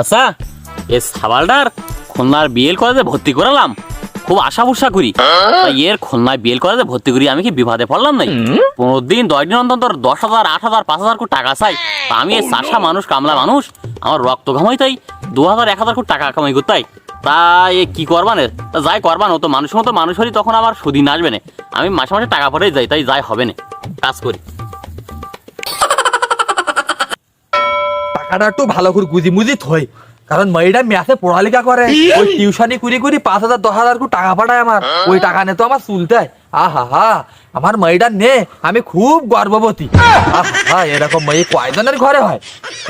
আচ্ছা এ সাবালটার খুলনার বিএল কলেজে ভর্তি করালাম। খুব আশা ভরসা করি এর খুলনায় বিএল কলেজে ভর্তি করি আমি কি বিবাদে পড়লাম নাই পনেরো দিন দশ দিন অন্তর দশ হাজার আট হাজার পাঁচ হাজার টাকা চাই। তা আমি এই চাষা মানুষ কামলা মানুষ আমার রক্ত ঘামাই তাই। দু হাজার এক হাজার কোটি টাকা কামাই করতাই তা এ কি করবানের তা যাই করবান তো মানুষের মতো মানুষ হলি তখন আমার সুদিন আসবে না। আমি মাসে মাসে টাকা পরেই যাই তাই যাই হবে না। কাজ করি। টাকাটা একটু ভালো করে গুজি মুজি থই। কারণ মেয়েটা ম্যাথে পড়ালেখা করে। ওই টিউশনি পাঁচ হাজার দশ হাজার করে টাকা পাঠায় আমার। ওই টাকা নিয়ে তো আমার চুলতে আহা হা আমার মেয়েটা নে আমি খুব গর্ভবতী। আহা। এরকম মেয়ে কয়জনের ঘরে হয়?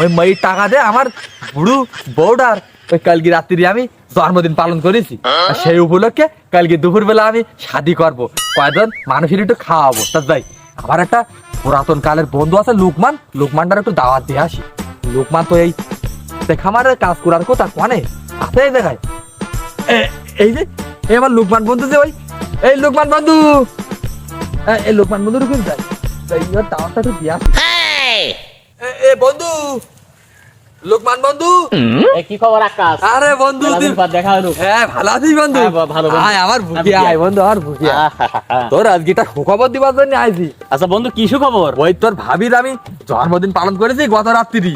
ওই মেয়ের টাকা দে আমার বুড়ু বউডার ওই কালকে রাত্রি আমি জন্মদিন পালন করেছি। আর সেই উপলক্ষে কালকে দুপুরবেলা আমি শাদি করব। কয়জন? মানুষের একটু খাওয়াবো। তা যাই আমার একটা পুরাতন কালের বন্ধু আছে লুকমান। লুকমানটার একটু দাওয়াত দিয়ে আসি। লোকমান তো এই দেখা আমার কাজ করার কথা কোনে আছে এই দেখায় এই যে এই আমার লোকমান বন্ধু যে ওই এই লোকমান বন্ধু। এই লোকমান বন্ধু রুকিন যায় একটু দিয়ে এ- বন্ধু লোকমান বন্ধু। কি খবর আকাশ? আরে বন্ধু দেখা হলো। হ্যাঁ ভালো আছিস বন্ধু। হ্যাঁ, ভালো। আয় আমার ভুকি হ্যাঁ, আয় বন্ধু আমার ভুকি। তোর আজকে একটা সুখবর দিবার জন্য আইছি। আচ্ছা বন্ধু কি খবর ওই তোর ভাবির আমি জন্মদিন পালন করেছি গত রাত্রি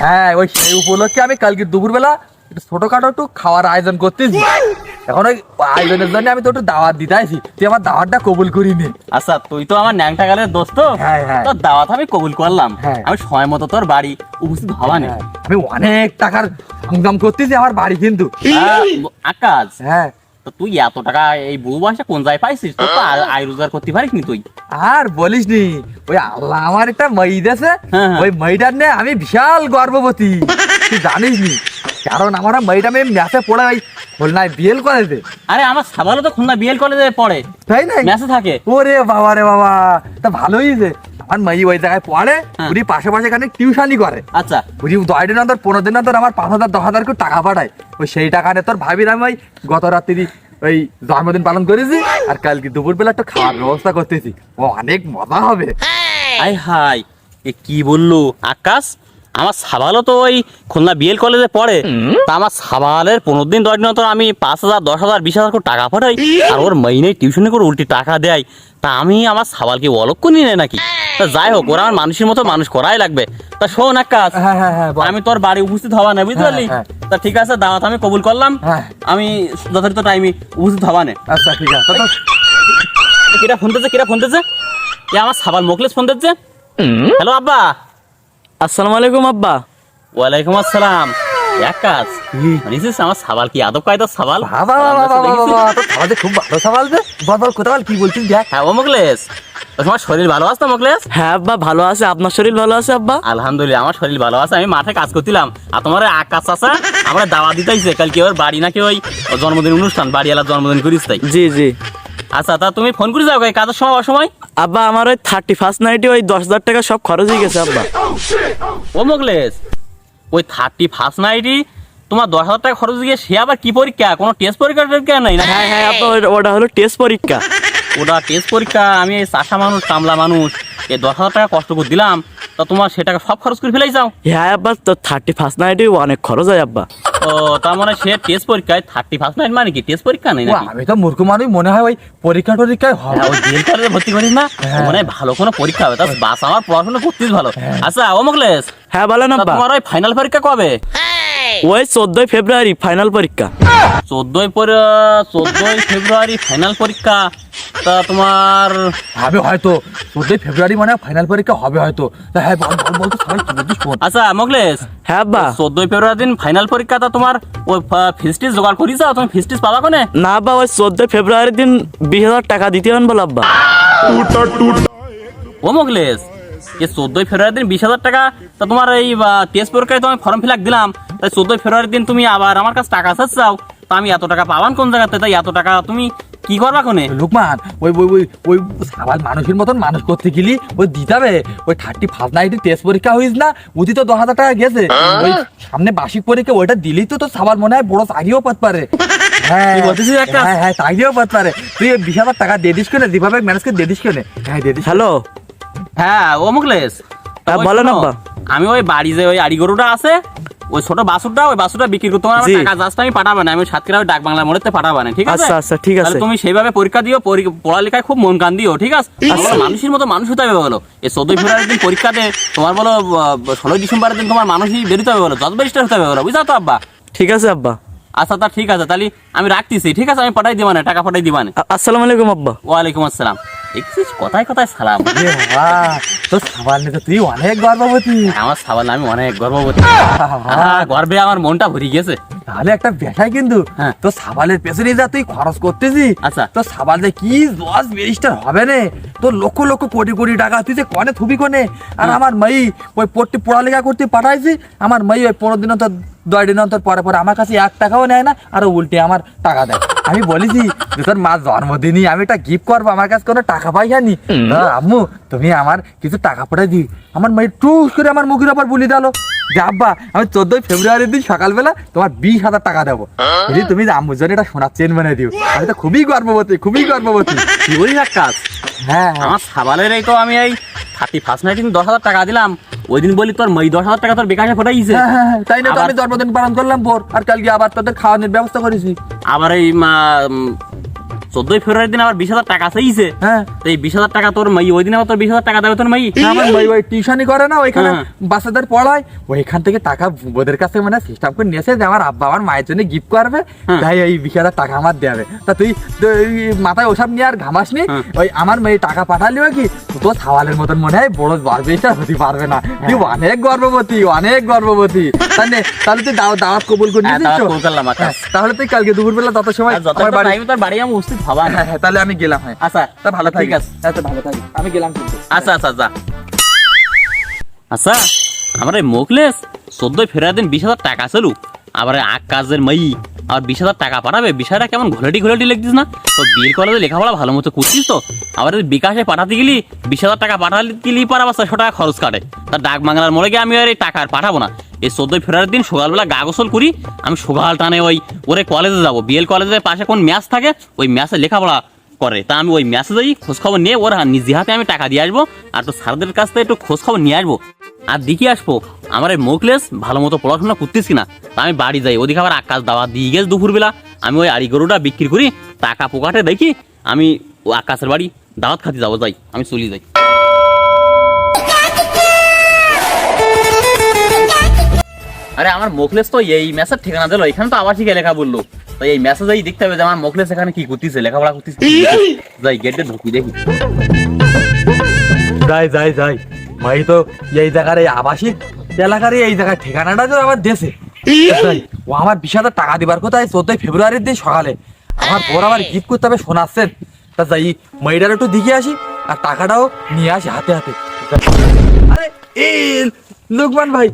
হায় ওই সেই উপলক্ষে আমি কালকে দুপুরবেলা একটু ছোটখাটো একটু খাওয়ার আয়োজন করতেছি। এখন ওই আয়োজনের জন্য আমি তো একটু দাওয়াত দিতে আইছি তুই আমার দাওয়াতটা কবুল করিনি। আচ্ছা তুই তো আমার ন্যাংটা গালের দোস্ত। হ্যাঁ, হ্যাঁ। তোর দাওয়াত আমি কবুল করলাম। হ্যাঁ। আমি সময় মতো তোর বাড়ি উপস্থিত হবা নেই। আমি অনেক টাকার ইনকাম করতেছি আমার বাড়ি কিন্তু। আকাশ। হ্যাঁ। তো তুই এত টাকা এই বয়সে কোন জায়গায় পাইছিস? তো আয়- রোজগার করতে পারিস নি তুই। আর বলিস নি ওই আল্লাহ আমার একটা হ্যাঁ, হ্যাঁ। ওই মাইটার নে আমি বিশাল গর্ভবতী তুই জানিস নি কারণ আমার মাইটা আমি ম্যাচে পড়ে ওই খুলনায় বিয়েল করেছে আরে আমার সাবালও তো খুলনা বিএল কলেজে পড়ে। তাই নাই? মেসে থাকে। ওরে বাবা রে বাবা তা ভালোই যে। আমার মাই ওই জায়গায় পড়ে হ্যাঁ। উনি পাশে পাশে এখানে টিউশনই করে। আচ্ছা। বুঝি দশ দিন অন্তর পনেরো দিন অন্তর আমার পাঁচ হাজার দশ হাজার করে টাকা পাঠায়। ওই সেই টাকা নিয়ে তোর ভাবির আমি ওই গত রাত্রি ওই জন্মদিন পালন করেছি আর কালকে দুপুর বেলা একটু খাওয়ার ব্যবস্থা করতেছি। ও অনেক মজা হবে। আই হাই এ কি বলল? আকাশ আমার সাবালও তো ওই খুলনা বিএল কলেজে পড়ে। তা আমার সাবালের পনেরো দিন দশ দিন অন্তর আমি পাঁচ হাজার দশ হাজার বিশ হাজার করে টাকা পাঠাই। আর ওর মাইনে টিউশনি করে উল্টি টাকা দেয়। তা আমি আমার সাবালকে অলক্ষ নিয়ে নেয় নাকি? তা যাই হোক ওরা আমার মানুষের মতো মানুষ করাই লাগবে। তা শোন আকাশ হ্যাঁ হ্যাঁ হ্যাঁ বল। আমি তোর বাড়ি উপস্থিত হবা না বুঝতে হ্যাঁ, পারলি? হ্যাঁ। তা ঠিক আছে দাওয়াত আমি কবুল করলাম। হ্যাঁ। আমি যথাযথ টাইমে উপস্থিত হবা না আচ্ছা ঠিক আছে। কিরা ফোন দিচ্ছে কিরা ফোন দিচ্ছে এ আমার সাবাল মোকলেস ফোন দিচ্ছে হ্যালো আব্বা। আসসালামু আলাইকুম আব্বা। ওয়ালাইকুম আসসালাম। এক কাজ কি? আমার সাবাল কি আদব কায়দার সাবাল? বাবা বাবা বাবা খুব ভালো সবাল যে। বল বল কোথাও কি বলছিস দেখ। হ্যাঁ ও মোকলেস তোমার শরীর ভালো আছে তো মোকলেস হ্যাঁ আব্বা ভালো আছে। আপনার শরীর ভালো আছে আব্বা? আলহামদুলিল্লাহ আমার শরীর ভালো আছে। আমি মাঠে কাজ করছিলাম। আর তোমার আকাশ আছে আমরা দাওয়া দিতেইছে কালকে ওর বাড়ি নাকি ওই জন্মদিন অনুষ্ঠান বাড়ি এলার জন্মদিন করিস তাই। জি জি। আচ্ছা তা তুমি ফোন করে যাও কাজের সময় অসময়। আব্বা আমার ওই থার্টি ফার্স্ট নাইটে ওই দশ হাজার টাকা সব খরচ হয়ে গেছে আব্বা। ও মোকলেস ওই থার্টি ফার্স্ট নাইটই তোমার দশ হাজার টাকা খরচ গিয়ে সে আবার কি পরীক্ষা? কোনো টেস্ট পরীক্ষা নাই না? হ্যাঁ হ্যাঁ আব্বা ওটা হলো টেস্ট পরীক্ষা। ওটা টেস্ট পরীক্ষা আমি এই চাষা মানুষ কামলা মানুষ এই দশ হাজার টাকা কষ্ট করে দিলাম তা তোমার সে টাকা সব খরচ করে ফেলাই যাও। হ্যাঁ আব্বা তো থার্টি ফার্স্ট নাইটে অনেক খরচ হয় আব্বা। ও তার মানে সে টেস্ট পরীক্ষায় থার্টি ফার্স্ট নাইট মানে কি? টেস্ট পরীক্ষা নেই নাকি? আমি তো মূর্খ মানুষ মনে হয় ওই পরীক্ষা টরীক্ষায় হবে। হ্যাঁ, ওই জেল কলেজে ভর্তি করিস না। হ্যাঁ। মানে ভালো কোনো পরীক্ষা হবে। তা বাস আমার পড়াশোনা করতিস ভালো। আচ্ছা ও মোকলেস হ্যাঁ বলেন না আব্বা। তোমার ওই ফাইনাল পরীক্ষা কবে? ওই চোদ্দই ফেব্রুয়ারি ফাইনাল পরীক্ষা। চোদ্দই পর চোদ্দই ফেব্রুয়ারি ফাইনাল পরীক্ষা। তা তোমার হবে হয়তো। চোদ্দই ফেব্রুয়ারি মানে ফাইনাল পরীক্ষা হবে হয়তো। তা হ্যাঁ বল বল বল তো সবাই কি বলছিস শোন আচ্ছা মোকলেস হ্যাঁ আব্বা। চোদ্দই ফেব্রুয়ারি দিন ফাইনাল পরীক্ষা তা তোমার ওই ফিস্টিস জোগাড় করি যাও তুমি ফিস্টিস পাবা কোনে? না আব্বা ওই চোদ্দই ফেব্রুয়ারি দিন বিশ হাজার টাকা দিতে হবেন বল আব্বা। ও মোগলেস এ চোদ্দই ফেব্রুয়ারি দিন বিশ হাজার টাকা তা তোমার এই টেস্ট পরীক্ষায় তো আমি ফর্ম ফিল দিলাম। তাই চোদ্দই ফেব্রুয়ারি দিন তুমি আবার আমার কাছে টাকা চাও। তা আমি এত টাকা পাবান কোন জায়গাতে? তাই এত টাকা তুমি কি করবা কোনে? লুকমান ওই ওই ওই ওই সাবাল মানুষের মতন মানুষ করতে গেলি ওই দিতে হবে ওই থার্টি ফার্স্ট নাইটে টেস্ট পরীক্ষা হইস না ওদি তো দশ হাজার টাকা গেছে। ওই সামনে বার্ষিক পরীক্ষা ওইটা দিলেই তো তোর সাবাল মনে হয় বড় চাকরিও পাত পারে। হ্যাঁ? হ্যাঁ হ্যাঁ চাকরিও পাত পারে। তুই বিশ হাজার টাকা দিয়ে দিস কেনে যেভাবে ম্যানেজ করে দিয়ে দিস কেনে। হ্যাঁ দিয়ে দিস। হ্যালো? হ্যাঁ ও মুকলেশ তা হ্যাঁ, ওই বলেন আমি ওই বাড়ি যে ওই আড়ি গরুটা আছে ওই ছোট বাসুরটা ওই বাসুরটা বিক্রি করতে আমার টাকা জাস্ট আমি পাঠাবো না আমি সাতক্ষীরা ডাক বাংলা মোড়েতে পাঠাবো না ঠিক আছে? আচ্ছা, আচ্ছা, ঠিক আছে। তুমি সেইভাবে পরীক্ষা দিও পড়ালেখায় খুব মন কান দিও ঠিক আছে? মানুষের মতো মানুষ হতে হবে বলো। এই চোদ্দই ফেব্রুয়ারির দিন পরীক্ষা দে তোমার বলো ষোলোই ডিসেম্বরের দিন তোমার মানুষই বেরোতে হবে বলো যত ব্যারিস্টার হতে হবে বলো বুঝা তো আব্বা? ঠিক আছে আব্বা। আচ্ছা তা ঠিক আছে তাহলে আমি রাখতেছি ঠিক আছে? আমি পাঠাই দিবা না টাকা পাঠাই দিবা না। আসসালামু আলাইকুম আব্বা। ওয়ালাইকুম আসসালাম। দেখছিস কথায় কথায় সালাম। এ সাবাল নিতে তুই অনেক গর্ভবতী। আমার সাবাল আমি অনেক গর্ববতী গর্বে আমার মনটা ভরে গেছে তাহলে একটা ব্যবসায় কিন্তু। তো সাবালের পেছনে যা তুই খরচ করতেছি আচ্ছা। তো সাবাল কি দশ ব্যারিস্টার হবে নে? তোর লক্ষ লক্ষ কোটি কোটি টাকা তুই যে কনে থুবি কনে? আর আমার মাই ওই পড়তে পড়ালেখা করতে পাঠাইছি আমার মাই ওই পনেরো দিন অন্তর দশ দিন অন্তর পরে পরে আমার কাছে এক টাকাও নেয় না আর উল্টে আমার টাকা দেয়। আমি বলেছি যে তোর মা জন্মদিনই আমি একটা গিফট করব আমার কাছে কোনো টাকা পয়সা নি তা আম্মু তুমি আমার কিছু টাকা পাঠাই দি আমার মাই টুস করে আমার মুখের ওপর বলি দিল। যে আব্বা আমি চোদ্দই ফেব্রুয়ারির দিন সকালবেলা তোমার বিশ হাজার টাকা দেবো। যদি তুমি যে আম্মুর জন্য এটা সোনার চেন বানিয়ে দিও। আমি তো খুবই গর্ববতী খুবই গর্ববতী কি বলিস এক কাজ। হ্যাঁ। আমার সাবালের এই তো আমি এই থার্টি ফার্স্ট নাইট দশ হাজার টাকা দিলাম। ওই দিন বলি তোর মই দশ হাজার টাকা তোর বেকারে ফোটাইছে হ্যাঁ, হ্যাঁ, হ্যাঁ, তাই না তো আমি জন্মদিন পালন করলাম পর আর কালকে আবার তোদের খাওয়ানোর ব্যবস্থা করেছি। আবার এই চোদ্দই ফেব্রুয়ারির দিন আবার বিশ হাজার টাকা চাইছে। হ্যাঁ। তো এই বিশ হাজার টাকা তোর মাই ওই দিন আবার তোর বিশ হাজার টাকা দেবে তোর মাই। আমার ওই টিউশনই করে না ওইখানে হ্যাঁ। বাচ্চাদের পড়ায়। ওইখান থেকে টাকা ওদের কাছে মানে সিস্টেম করে নিয়েছে যে আমার আব্বা আমার মায়ের জন্য গিফট করবে হ্যাঁ। তাই এই বিশ হাজার টাকা আমার দেবে। তা তুই মাথায় ওসব নিয়ে আর ঘামাস নি? হ্যাঁ। ওই আমার মেয়ে টাকা পাঠালিও কি? তো সাওয়ালের মতন মনে হয় বড় গর্বেশটা হতে পারবে না। তুই। অনেক গর্ভবতী অনেক গর্ভবতী। তাহলে তাহলে তুই দাও- দাওয়াত কবুল করে নিয়েছিস তাহলে তুই কালকে দুপুরবেলা তত সময় আমার বাড়ি টাইম তোর বাড়ি আমি উপস্থিত না। হ্যাঁ হ্যাঁ তাহলে আমি গেলাম হ্যাঁ। আচ্ছা তা ভালো ঠিক আচ্ছা ভালো থাকিস আমি গেলাম কিন্তু। আচ্ছা আচ্ছা আচ্ছা আচ্ছা আমার এই মোকলেস চোদ্দই ফেরার দিন বিশ হাজার টাকা চলু আবার কাজের মাই। আর বিশ হাজার টাকা পাঠাবে? বিষয়টা কেমন ঘোলাটি ঘোলাটি লিখতিস না? তো বিয়ের কলেজে লেখাপড়া ভালো মতো করছিস তো? আবার বিকাশে পাঠাতে গেলি, বিশ হাজার টাকা পাঠালে গেলি পর আবার ছশো টাকা খরচ কাটে। তার ডাক বাংলার মোড়ে গিয়ে আমি আর এই টাকা আর পাঠাবো না। এই চোদ্দই ফেব্রুয়ারির দিন সকালবেলা গা গোসল করি, আমি সকাল টানে ওই ওরে কলেজে যাব। বিএল কলেজের পাশে কোন ম্যাচ থাকে, ওই ম্যাচে লেখাপড়া করে। তা আমি ওই মেসেজেই খোঁজখবর খোঁজ খবর নিয়ে ওর নিজে হাতে আমি টাকা দিয়ে আসব আর তো স্যারদের কাছ থেকে একটু খোঁজ খবর নিয়ে আসব। আর দেখি আসব, আমার এই মোকলেস ভালো মতো পড়াশোনা করতেছি কিনা? তা আমি বাড়ি যাই, ওদিকে আবার আকাশ দাওয়া দিয়ে গেছে দুপুরবেলা। আমি ওই আড়ি গরুটা বিক্রি করি, টাকা পোকাটে দেখি আমি ও আকাশের বাড়ি দাওয়াত খাতে যাব, যাই, আমি চলি যাই। আরে আমার মোকলেস তো এই ম্যাচের ঠিকানা দিল, এখানে তো আবার ঠিক লেখা বলল। তো এই মেসেজেই দেখতে হবে যে আমার মোকলেস এখানে কি করতেছে, লেখাপড়া করতেছে। যাই গেটে ঢুকি দেখি। যাই যাই যাই। ভাই তো এই জায়গার এই আবাসিক এলাকার এই জায়গার ঠিকানাটা তো আমার দেশে ও আমার বিশ হাজার টাকা দিবার কোথায় চোদ্দই ফেব্রুয়ারির দিন সকালে। আমার বোর আবার গিফট করতে হবে শোনাচ্ছেন তা যাই মেয়েটার একটু দিকে আসি, আর টাকাটাও নিয়ে আসি হাতে হাতে। আরে, এই লোকমান ভাই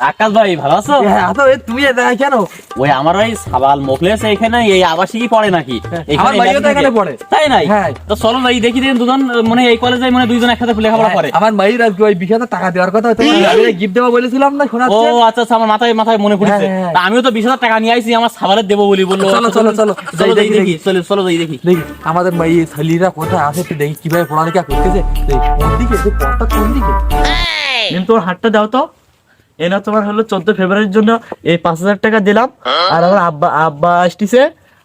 আকাশ ভাই ভালো আছো? হ্যাঁ, তুমি জায়গায় কেন? ওই আমার ওই সাবাল মোকলেস এখানে এই আবাসিকই পড়ে নাকি? এখানে আমার ভাইও তো এখানে পড়ে। তাই নাই? হ্যাঁ। তো চলো যাই দেখি দেখি দুজন মানে এই কলেজে মানে দুইজন একসাথে লেখাপড়া করে। আমার আজকে ওই বিশ হাজার টাকা দেওয়ার কথা আমি গিফট দেবো বলেছিলাম না ও আচ্ছা আচ্ছা আমার মাথায় মাথায় মনে পড়েছে। হ্যাঁ, হ্যাঁ। তা আমিও তো বিশ হাজার টাকা নিয়ে আইছি আমার সাবালের দেবো বলি বলল। চলো, চলো, চলো। চলো যাই, দেখি, দেখি চলো চলো যাই দেখি। দেখি আমাদের মা- এই কোথায় আছে একটু দেখি কীভাবে পড়ালেখা করতেছে। দেখি কোন দিকে পথটা কোন দিকে? কিন্তু তোমার হাতটা দাও তো। না তোমার হলো চোদ্দ ফেব্রুয়ারির জন্য এই পাঁচ হাজার টাকা দিলাম। আর আমার আব্বা আব্বা আসতিছে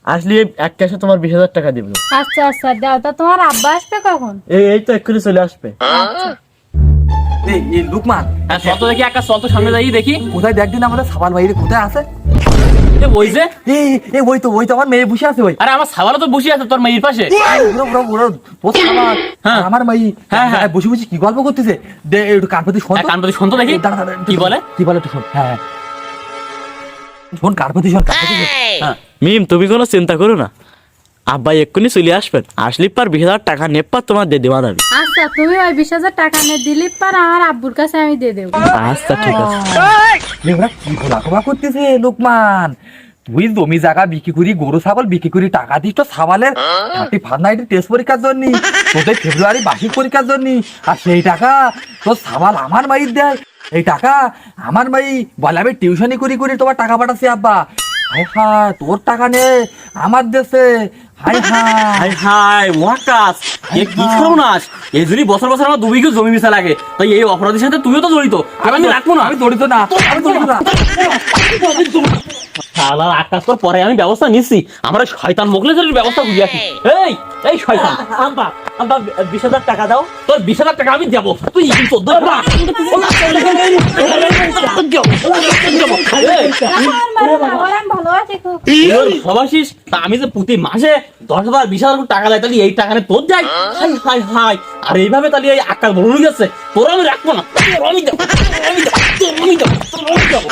আসলে এক ক্যাশে তোমার বিশ হাজার টাকা দিব। আচ্ছা আচ্ছা দাও তা তোমার আব্বা আসবে কখন? এই এই তো এক্ষুনি চলে আসবে। এই এই লুকমান। হ্যাঁ চল তো দেখি একটা চল তো সামনে যাই দেখি। কোথায় দেখ দিন আমাদের সাবান বাইরে কোথায় আছে? ওই যে? এই এই ওই তো ওই তো আমার মেয়ে বসে আছে ওই আরে আমার সাবালও তো বসে আছে তোর মেয়ের পাশে। পুরো পুরো পুরো বসে আমার হ্যাঁ। হ্যাঁ, হ্যাঁ। বসে বসে কি গল্প করতেছে? দে একটু কানপতি শোন হ্যাঁ, শোন তো দেখি। কি বলে? কি বলে একটু শোন। হ্যাঁ হ্যাঁ। শোন কানপতি শোন কানপতি হ্যাঁ। মিম তুমি কোনো চিন্তা করো না। আব্বা এক্ষুনি চলে আসবেন। আসলি পার বিশ হাজার টাকা নেপার তোমার দিয়ে দেওয়া যাবে। আচ্ছা তুমি ওই বিশ হাজার টাকা নিয়ে দিলি পার আমার আব্বুর কাছে আমি দিয়ে দেবো। আচ্ছা ঠিক আছে। কি করতেছে লোকমান? তুই জমি জায়গা বিক্রি করি গরু ছাগল বিক্রি করি টাকা দিস তো থার্টি ফার্স্ট নাইটের টেস্ট পরীক্ষার জন্য তোদের ফেব্রুয়ারি বার্ষিক পরীক্ষার জন্য। আর সেই টাকা তোর সাবাল আমার মাইর দেয়। এই টাকা আমার মাই বলে আমি টিউশনি করি করি তোমার টাকা পাঠাচ্ছি আব্বা। হাই তোর টাকা নে আমার দেশে। হাই হাই হাই মহাকাশ এ কি সর্বনাশ এই যদি বছর বছর আমার দুবিঘে জমি মিশা লাগে তাই এই অপরাধীর সাথে তুইও তো জড়িত আমি রাখব না আমি জড়িত না আমি জড়িত না শালার আকাশ কর পরে আমি ব্যবস্থা নিচ্ছি আমরা শয়তান মোগলের ব্যবস্থা বুঝে আসি এই এই শয়তান আব্বা আব্বা বিশ হাজার টাকা দাও তোর বিশ হাজার টাকা আমি দেবো তুই চোদ্দ আমার মানে আমি ভালো সবাসিস আমি যে প্রতি মাসে দশ হাজার বিশ হাজার টাকা দেয় তাহলে এই টাকা নিয়ে তোর যাই হাই হাই হাই। আর এইভাবে তাহলে এই আকাল বড় হয়ে গেছে। তোর আমি রাখব না। তোর আমি দেবো। তোর আমি দেবো। তোর আমি দেবো। তোর আমি দেবো।